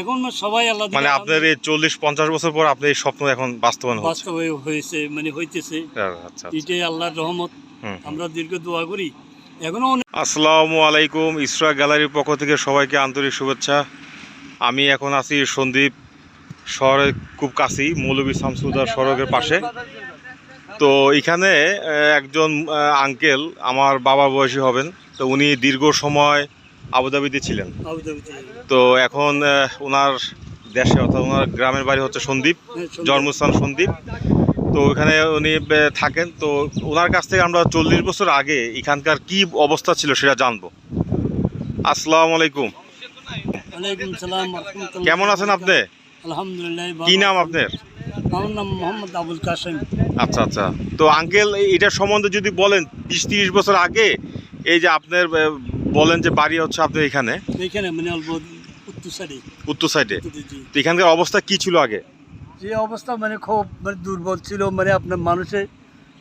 এখন সবাই আল্লাহ মানে আপনার এই চল্লিশ পঞ্চাশ বছর পর আপনার এই স্বপ্ন এখন বাস্তবায়ন হয়েছে মানে হইতেছে। আচ্ছা এটাই আল্লাহর রহমত। আমরা দীর্ঘ দোয়া করি। এখনও আসসালামু আলাইকুম ইসরা গ্যালারির পক্ষ থেকে সবাইকে আন্তরিক শুভেচ্ছা। আমি এখন আছি সন্দীপ শহরের খুব কাছেই মৌলভী শামসুদার সড়কের পাশে। তো এখানে একজন আঙ্কেল আমার বাবা বয়সী হবেন। তো উনি দীর্ঘ সময় আবুধাবিতে ছিলেন। তো এখন ওনার দেশে অর্থাৎ ওনার গ্রামের বাড়ি হচ্ছে সন্দীপ হ্যাঁ, জন্মস্থান সন্দীপ তো ওখানে উনি থাকেন। তো ওনার কাছ থেকে আমরা চল্লিশ বছর আগে এখানকার কি অবস্থা ছিল সেটা জানব। আসসালামু আলাইকুম। কেমন আছেন আপনি? আলহামদুলিল্লাহ কি নাম আপনার? আমার নাম মোহাম্মদ আবুল কাসেম আচ্ছা আচ্ছা। তো আঙ্কেল এটার সম্বন্ধে যদি বলেন বিশ তিরিশ বছর আগে এই যে আপনার বলেন যে বাড়ি হচ্ছে আপনার এখানে? এখানে মানে অল্প উত্তর সাইডে। উত্তর সাইডে? তো এখানকার অবস্থা কি ছিল আগে? যে অবস্থা মানে খুব মানে দুর্বল ছিল মানে আপনার মানুষে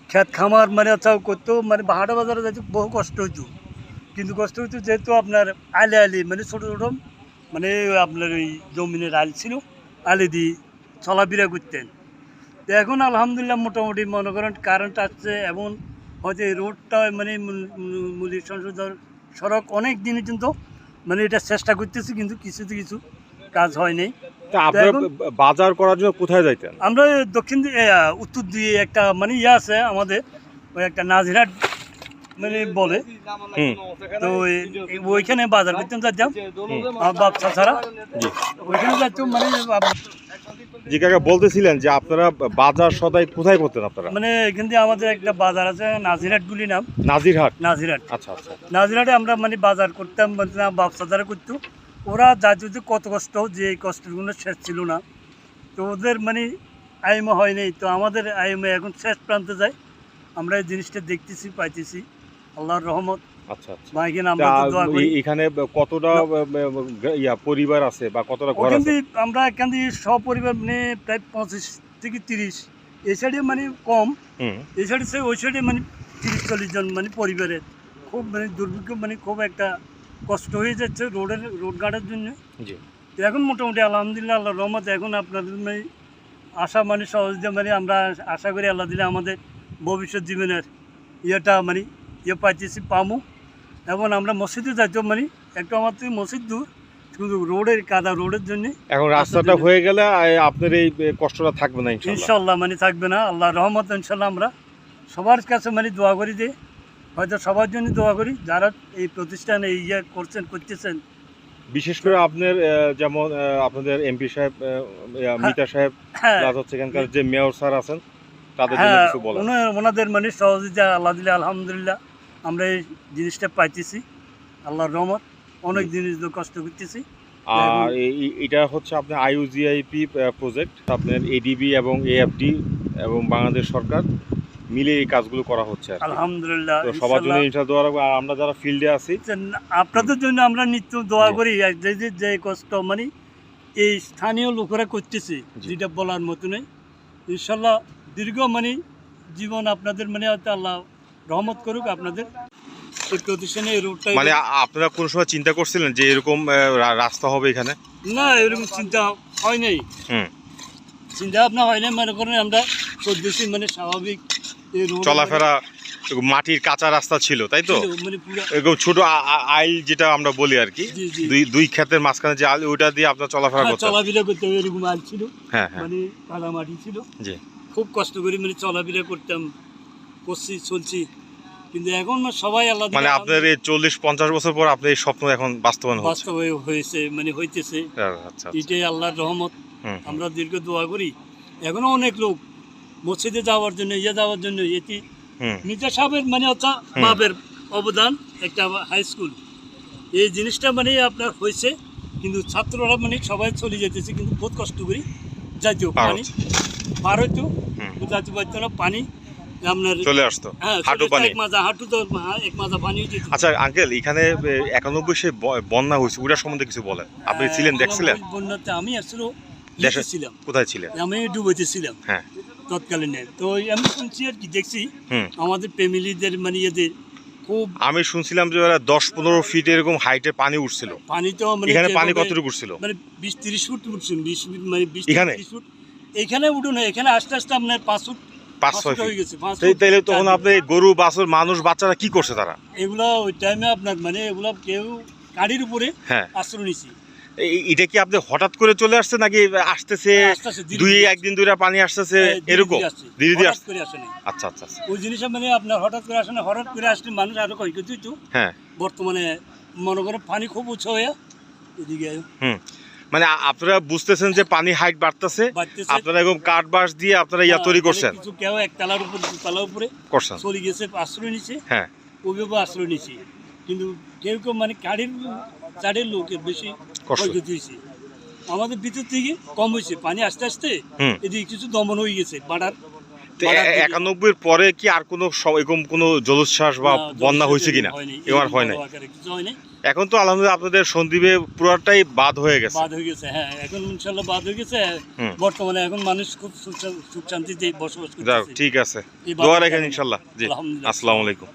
খেত খামার মানে আচ্ছা করতো মানে বাহাটা বাজারে যাইতে বহু কষ্ট হইতো। কিন্তু কষ্ট হইতো যেহেতু আপনার আলি আলি মানে ছোটো ছোটো মানে আপনার ওই জমিনের আল ছিল আলি দিয়ে চলাফেরা করতেন। তো এখন আলহামদুলিল্লাহ মোটামুটি মনে করেন কারেন্ট আসছে এবং হয়তো রোডটা মানে মূল্য সংশোধন সড়ক অনেক দিনই কিন্তু মানে এটা চেষ্টা করতেছি কিন্তু কিছুতে কিছু কাজ হয়নি বাজার করার জন্য কোথায় যাইতেন? আমরা দক্ষিণ উত্তর দিয়ে একটা মানে ইয়ে আছে আমাদের ওই একটা নাজিরহাট মানে বলে। তো ওইখানে বাজার করতাম যাইতাম আমার। বাচ্চা ছাড়া ওইখানে যাইতাম মানে জি কাকা বলতেছিলেন যে আপনারা বাজার সদাই কোথায় করতেন আপনারা? মানে এখান দিয়ে আমাদের একটা বাজার আছে নাজিরহাট গুলি নাম। নাজিরহাট? নাজিরহাট। আচ্ছা আচ্ছা। নাজিরহাটে আমরা মানে বাজার করতাম মানে ব্যবসা যারা করতো। ওরা যা যদি কত কষ্ট যে এই কষ্টগুলো শেষ ছিল না। তো ওদের মানে আইমে হয়নি তো আমাদের আইমে এখন শেষ প্রান্তে যায়। আমরা এই জিনিসটা দেখতেছি পাইতেছি। আল্লাহর রহমত। আচ্ছা আচ্ছা। এখানে কতটা ইয়া পরিবার আছে বা কতটা ঘর আছে? আমরা এখান দিয়ে সপরিবার মানে প্রায় পঁচিশ থেকে তিরিশ। এই সাইডে মানে কম। হুম। এই সাইডে সে ওই সাইডে মানে তিরিশ চল্লিশ জন মানে পরিবারের। খুব মানে দুর্ভিক্ষ মানে খুব একটা কষ্ট হয়ে যাচ্ছে রোডের রোড গার্ডের জন্য। এখন মোটামুটি আলহামদুলিল্লাহ আল্লাহ রহমত এখন আপনাদের মানে আশা মানে সহজে মানে আমরা আশা করি আল্লাহ দিলে আমাদের ভবিষ্যৎ জীবনের ইয়েটা মানে ইয়ে পাইতেছি পামু। এবং আমরা মসজিদে যাইতাম মানে একটু আমার থেকে মসজিদ দূর কিন্তু রোডের কাদা রোডের জন্য। এখন রাস্তাটা হয়ে গেলে আপনার এই কষ্টটা থাকবে না ইনশাল্লাহ। মানে থাকবে না। আল্লাহ রহমত ইনশাল্লাহ আমরা সবার কাছে মানে দোয়া করি যে হয়তো সবার জন্য দোয়া করি। যারা এই প্রতিষ্ঠানে এই ইয়ে করছেন করতেছেন। বিশেষ করে আপনার যেমন আপনাদের এমপি সাহেব মিতা সাহেব হ্যাঁ। প্লাস হচ্ছে এখানকার যে মেয়র স্যার আছেন তাদের জন্য হ্যাঁ কিছু বলেন। ওনাদের মানে সহযোগিতা আল্লাহ দিলে আলহামদুলিল্লাহ। আমরা এই জিনিসটা পাইতেছি। আল্লাহর রহমত অনেক জিনিস কষ্ট করতেছি। আর এটা হচ্ছে আপনার আইউজিআইপি প্রজেক্ট আপনার এডিবি এবং এএফডি এবং বাংলাদেশ সরকার মিলে এই কাজগুলো করা হচ্ছে আলহামদুলিল্লাহ তো সবার জন্য। ইনশাআল্লাহ দোয়া রাখব। আর আমরা যারা ফিল্ডে আছি আপনাদের জন্য আমরা নিত্য দোয়া করি যে যে কষ্ট মানে এই স্থানীয় লোকেরা করতেছে যেটা বলার মতো নেই। ইনশাল্লাহ দীর্ঘ মানে জীবন আপনাদের মানে হয়তো আল্লাহ রহমত করুক আপনাদের। মানে আপনারা কোন সময় চিন্তা করছিলেন যে এরকম রাস্তা হবে এখানে? না এরকম চিন্তা হয় নাই। চিন্তা ভাবনা হয় নাই মনে করেন আমরা চলতেছি মানে স্বাভাবিক চলাফেরা মাটির কাঁচা রাস্তা ছিল তাই তো? মানে এরকম ছোট আইল যেটা আমরা বলি আর কি দুই দুই ক্ষেতের মাঝখানে যে আইল ওইটা দিয়ে আপনার চলাফেরা হ্যাঁ, করতেন চলাফেরা করতে এরকম আল ছিল। হ্যাঁ হ্যাঁ। মানে কাদা মাটি ছিল। খুব কষ্ট করে মানে চলাফেরা করতাম। করছি চলছি। কিন্তু এখন সবাই আল্লাহ মানে আপনার এই চল্লিশ পঞ্চাশ বছর পর আপনার এই স্বপ্ন এখন বাস্তবায়ন বাস্তবে হয়েছে মানে হইতেছে। আচ্ছা আচ্ছা। এটাই আল্লাহর রহমত। হুম, হুম। আমরা দীর্ঘ দোয়া করি। এখনও অনেক লোক মসজিদে যাওয়ার জন্য ইয়ে যাওয়ার জন্য এটি মির্জা সাহেবের মানে হুম। বাপের অবদান একটা হাই স্কুল এই জিনিসটা মানে আপনার হয়েছে কিন্তু ছাত্ররা মানে সবাই চলে যেতেছে কিন্তু বহুত কষ্ট করি। যাইতেও পানি পার হইতো। যাইতে পারতো না পানি আপনার চলে আসতো। হ্যাঁ হাঁটু পানি। এক মাজা হাঁটু তো হ্যাঁ, এক মাজা পানি আচ্ছা আঙ্কেল এখানে একানব্বই সে বন্যা হয়েছে ওটার সম্বন্ধে কিছু বলেন। আপনি হ্যাঁ, ছিলেন দেখছিলেন বন্যাতে আমি আসলে দেশে- ছিলাম। কোথায় ছিলেন? আমি হ্যাঁ। তৎকালীনে। তো আমি শুনছি আর কি দেখছি। আমাদের ফ্যামিলিদের মানে খুব আমি শুনছিলাম যে ওরা দশ পনেরো ফিট এরকম হাইটে পানি উঠছিল। পানি তো মানে এখানে পানি যেভাবে- কতটুকু উঠছিল? মানে বিশ তিরিশ ফুট উঠছেন বিশ মানে বিশ এখানে? ফুট। এখানে উঠুন এখানে আস্তে আস্তে আপনার পাঁচ ফুট পাঁচ ছয় ফিট তাইলে তখন আপনি গরু বাছুর মানুষ বাচ্চারা কি করছে তারা? এগুলো ওই টাইমে আপনার মানে এগুলো কেউ গাড়ির উপরে হ্যাঁ। আশ্রয় নিছি। এটা কি আপনি হঠাৎ করে চলে আসছে নাকি আসতেছে আস্তে আস্তে দুই একদিন ধরে পানি আসতেছে হ্যাঁ, এরকম? ধীরে। ধীরে আসছে। আচ্ছা আচ্ছা আচ্ছা। ওই জিনিসটা মানে আপনার হঠাৎ করে আসে না হঠাৎ করে আসলে মানুষ আরও কয় কিছু তো হ্যাঁ। বর্তমানে মনে করো পানি খুব উঁচু হয়ে এদিকে হুম। মানে আপনারা বুঝতেছেন যে পানি হাইট বাড়তেছে। আপনারা এরকম কাঠ বাঁশ দিয়ে আপনারা ইয়া তৈরি হ্যাঁ, করছেন। মানে কিছু কেউ এক তালার উপরে উপরে করছেন। চলে গেছে আশ্রয় নিছে। হ্যাঁ। ওইভাবে আশ্রয় নিছে। কিন্তু কেউ কেউ মানে গাড়ির চারের লোকের বেশি। ক্ষয়ক্ষতি হয়েছে। আমাদের ভিতর থেকে কম হয়েছে। পানি আস্তে আস্তে। এদিকে কিছু দমন হয়ে গেছে বাড়ার একানব্বইয়ের পরে কি আর কোনো এরকম কোনো জলোচ্ছ্বাস বা বন্যা হয়েছে কিনা। এবার হয় নাই। কিছু হয় নাই। এখন তো আলহামদুলিল্লাহ আপনাদের সন্দীপে পুরোটাই বাদ হয়ে গেছে। বাদ হয়ে গেছে হ্যাঁ এখন ইনশাল্লাহ বাদ হয়ে গেছে। বর্তমানে এখন মানুষ খুব সুখ শান্তিতে বসবাস করছে ঠিক আছে। দোয়া রাখেন ইনশাল্লাহ জি আসসালামু আলাইকুম।